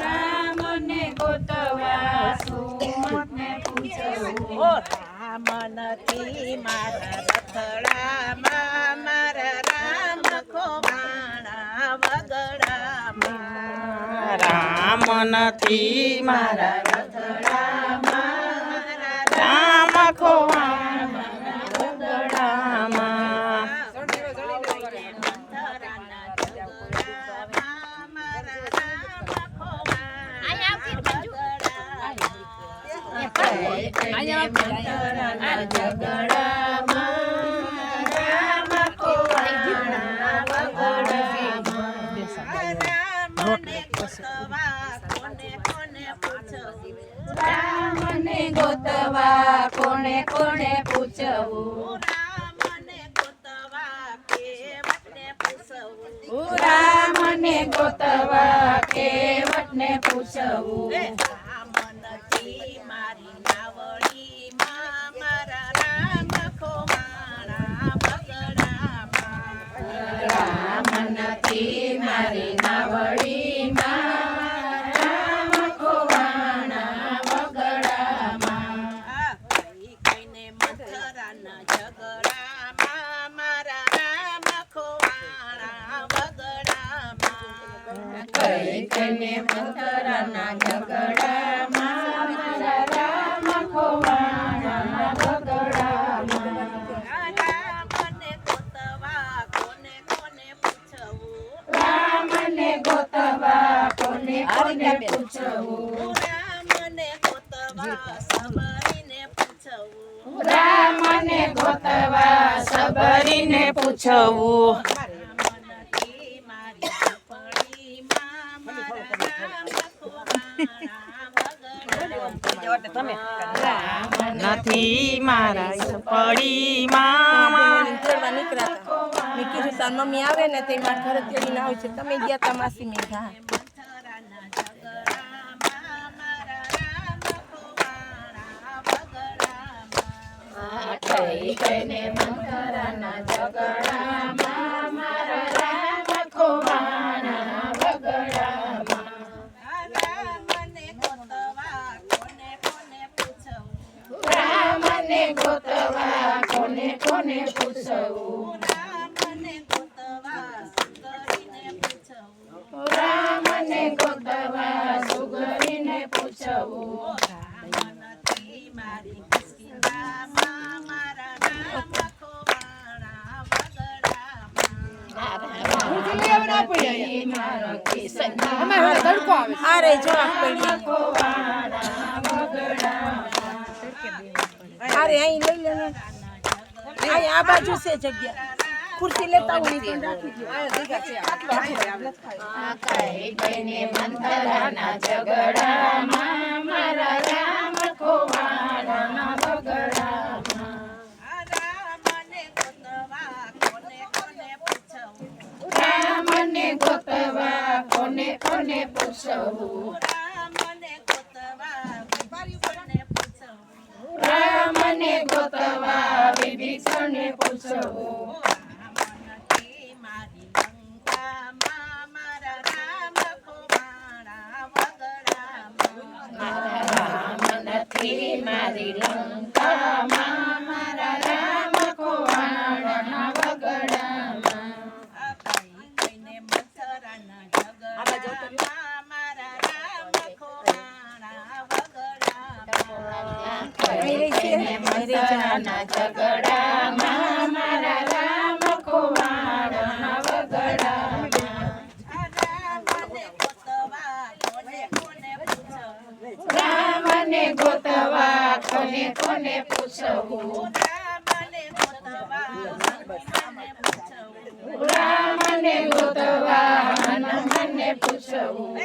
રામને ગોતવા સુમતને પૂછો રામ નથી મારા રથડામાં મારા રામ ખોવાણા વગડામાં. રામ નથી મારા રામને ગોતવા કોને કોને પૂછવું રામને ગોતવા કેવટને પૂછવું? કઈને મંતરના ઝઘડામાં મારા રામ ખોવાણા વગડામાં રામને ગોતવા કોને કોને પૂછવું રામને ગોતવા ગોતવા સબરીને પૂછવું રામને ગોતવા સબરીને પૂછવું. ખોવાણા તમે નથી મારા પડી મામા. મેં કીધું તાર મમ્મી આવે ને તે મારા ઘરે તેડીને હોય છે તમે ગયા તા માસી મેં હા. કહીને મંતરના ઝઘડામાં કોને પૂછવું? રામને રામને સુગરીને પૂછવું. રામનથી મારી કિસ્કિંદામાં મારા રામ ખોવાણા વગડામાં. મારો કિશન આ રે જો આ પડી. આ રે અહીં લઈ લે આ બાજુ છે જગ્યા. ખુરશી લેતા હું નહીં રાખી દો કઈ કઈને મંતરાના ઝઘડામાં મારા રામ ખોવાના બગડામાં રામને ગોતવા કોને કોને પૂછવું? રામને ગોતવા કોને પૂછવું. મારી ગોતવા મંતરાના ઝઘડામાં મારા રામ ખોવાણા વગડામાં રામને ગોતવા કોને કોને પૂછવું રામને ગોતવા કોને પૂછવું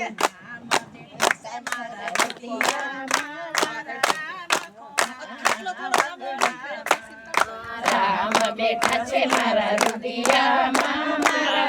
બેઠા છે મારા રુદિયામાં મારા